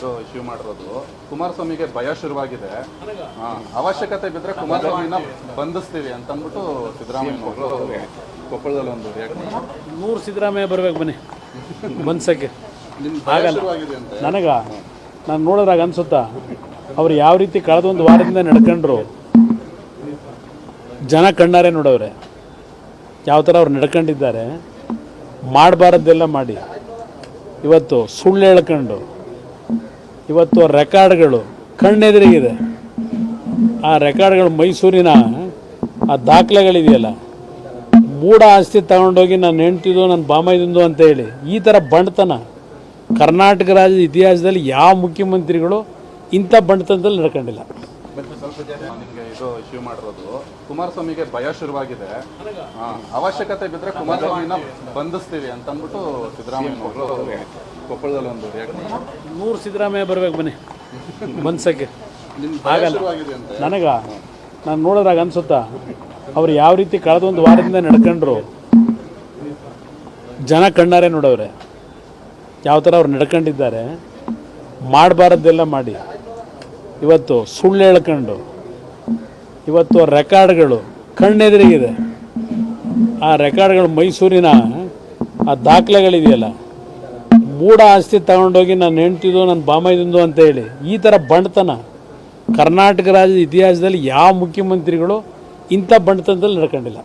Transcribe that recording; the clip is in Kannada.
ಇದು ಇಶ್ಯೂ ಮಾಡಿರೋದು. ಕುಮಾರಸ್ವಾಮಿಗೆ ಭಯ ಶುರುವಾಗಿದೆ. ಹಾ, ಅವಶ್ಯಕತೆ ಬಿದ್ದರೆ ಕುಮಾರಸ್ವಾಮಿನ ಬಂಧಿಸ್ತೀವಿ ಅಂತ ಅಂದ್ಬಿಟ್ಟು ಸಿದ್ದರಾಮಯ್ಯ ಕೊಪ್ಪಳದಲ್ಲಿ ಒಂದು ರಿಯಾಕ್ಷನ್ ನೂರು ಸಿದ್ದರಾಮಯ್ಯ ಬರ್ಬೇಕು ಬನ್ನಿ. ಮನ್ಸಕ್ಕೆ. ಭಯ ಶುರುವಾಗಿದೆ ಅಂತ. ನನಗ? ನಾನು ನೋಡಿದ್ರಾಗ ಅನ್ಸುತ್ತಾ? ಅವ್ರು ಯಾವ ರೀತಿ ಕಳೆದ ಒಂದು ವಾರದಿಂದ ನಡ್ಕೊಂಡ್ರು? ಜನ ಕಣ್ಣಾರೆ ನೋಡವ್ರೆ. ಯಾವ ಥರ ಅವ್ರು ನಡ್ಕೊಂಡಿದ್ದಾರೆ? ಮಾಡಬಾರದ್ದೆಲ್ಲ ಮಾಡಿ. ಇವತ್ತು ಸುಳ್ಳು ಹೇಳ್ಕೊಂಡು ಇವತ್ತು ರೆಕಾರ್ಡ್ಗಳು ಕಣ್ಣೆದುರಿಗಿದೆ. ಆ ರೆಕಾರ್ಡ್ಗಳು ಮೈಸೂರಿನ, ಆ ದಾಖಲೆಗಳಿದೆಯಲ್ಲ, ಮೂಢ ಆಸ್ತಿ ತಗೊಂಡೋಗಿ ನಾನು ಹೆಂಡ್ತಿದ್ದು ನನ್ನ ಬಾಮೈದಿಂದು ಅಂತ ಹೇಳಿ, ಈ ಥರ ಬಂಡತನ ಕರ್ನಾಟಕ ರಾಜ್ಯದ ಇತಿಹಾಸದಲ್ಲಿ ಯಾವ ಮುಖ್ಯಮಂತ್ರಿಗಳು ಇಂಥ ಬಂಡತನದಲ್ಲಿ ನಡ್ಕೊಂಡಿಲ್ಲ. ಕುಮಾರಸ್ವಾಮಿಗೆ ಭಯ ಶುರುವಾಗಿದೆ. ಅವಶ್ಯಕತೆ ಬಿದ್ದರೆ ಕುಮಾರಸ್ವಾಮಿನ ಬಂಧಿಸ್ತೀವಿ ಅಂತ ಅಂದ್ಬಿಟ್ಟು ಸಿದ್ದರಾಮಯ್ಯ ಕೊಪ್ಪಳದಲ್ಲಿ ಒಂದು ನೂರು ಸಿದ್ದರಾಮಯ್ಯ ಬರ್ಬೇಕು ಬನ್ನಿ. ಮನ್ಸಕ್ಕೆ. ಆಗಲ್ಲ ನನಗ ನಾನು ನೋಡಿದ್ರಾಗ ಅನ್ಸುತ್ತಾ ಅವ್ರು ಯಾವ ರೀತಿ ಕಳೆದ ಒಂದು ವಾರದಿಂದ ನಡ್ಕೊಂಡ್ರು ಜನ ಕಣ್ಣಾರೆ ನೋಡವ್ರೆ. ಯಾವ ಥರ ಅವ್ರು ನಡ್ಕೊಂಡಿದ್ದಾರೆ ಮಾಡಬಾರದ್ದೆಲ್ಲ ಮಾಡಿ. ಇವತ್ತು ಸುಳ್ಳು ಹೇಳ್ಕೊಂಡು ಇವತ್ತು ರೆಕಾರ್ಡ್ಗಳು ಕಣ್ಣೆದುರಿಗಿದೆ. ಆ ರೆಕಾರ್ಡ್ಗಳು ಮೈಸೂರಿನ ಆ ದಾಖಲೆಗಳಿದೆಯಲ್ಲ ಮೂಢ ಆಸ್ತಿ ತಗೊಂಡೋಗಿ ನನ್ನ ಹೆಂಡ್ತಿದ್ದು ನನ್ನ ಬಾಮೈದಿಂದು ಅಂತ ಹೇಳಿ, ಈ ಥರ ಬಂಡತನ ಕರ್ನಾಟಕ ರಾಜ್ಯದ ಇತಿಹಾಸದಲ್ಲಿ ಯಾವ ಮುಖ್ಯಮಂತ್ರಿಗಳು ಇಂಥ ಬಂಡತನದಲ್ಲಿ ನಡ್ಕೊಂಡಿಲ್ಲ.